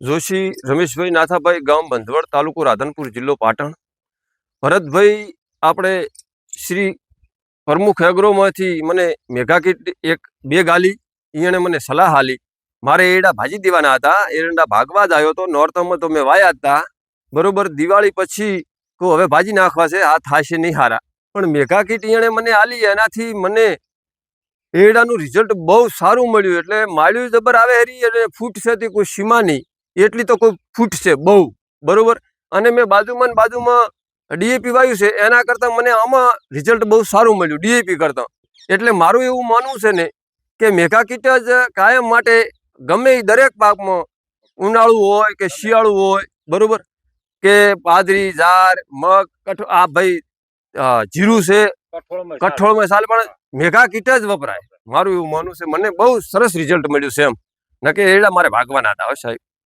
જોશી, રમેશભાઈ નાથાભાઈ, ગામ બંધવડ તાલુકો રાધનપુર, જિલ્લો પાટણ. ભરતભાઈ, આપણે શ્રી પ્રમુખ એગ્રોમાંથી મને મેગા કીટ એક, બે ગાલી એણે મને સલાહ આલી મારે એડા ભાજી દેવાના હતા, એરંડા ભાગવા જ આવ્યો હતો નોર્થમાં તો મેં વાયા હતા બરોબર, દિવાળી પછી કહું, હવે ભાજી નાખવા છે, આ થાશે નહીં હારા. પણ મેગા કીટ એણે મને આલી એનાથી મને એડાનું રિઝલ્ટ બહુ સારું મળ્યું. એટલે માળ્યું જબર આવે હરી એટલે ફૂટ છે તે કોઈ સીમા નહીં. એટલી તો કોઈ ફૂટ છે બહુ. બરોબર? અને મેં બાજુમાં બાજુમાં ડીએપી વાયું છે એના કરતાં મને આમાં રિઝલ્ટ બહુ સારું મળ્યું ડીએપી કરતાં. એટલે મારું એવું માનવું છે ને કે મેઘા કીટ જ કાયમ માટે ગમે એ દરેક પાકમાં ઉનાળુ હોય કે શિયાળુ હોય બરોબર? કે બાજરી જાર મગ કઠ આ ભાઈ જીરું છે કઠોળમાં સાલ પણ મેઘા કીટ જ વપરાય. મારું એવું માનવું છે મને બહુ સરસ રિઝલ્ટ મળ્યું છે એમ. નકે એડા મારે ભાગવાના હતા સાહેબ.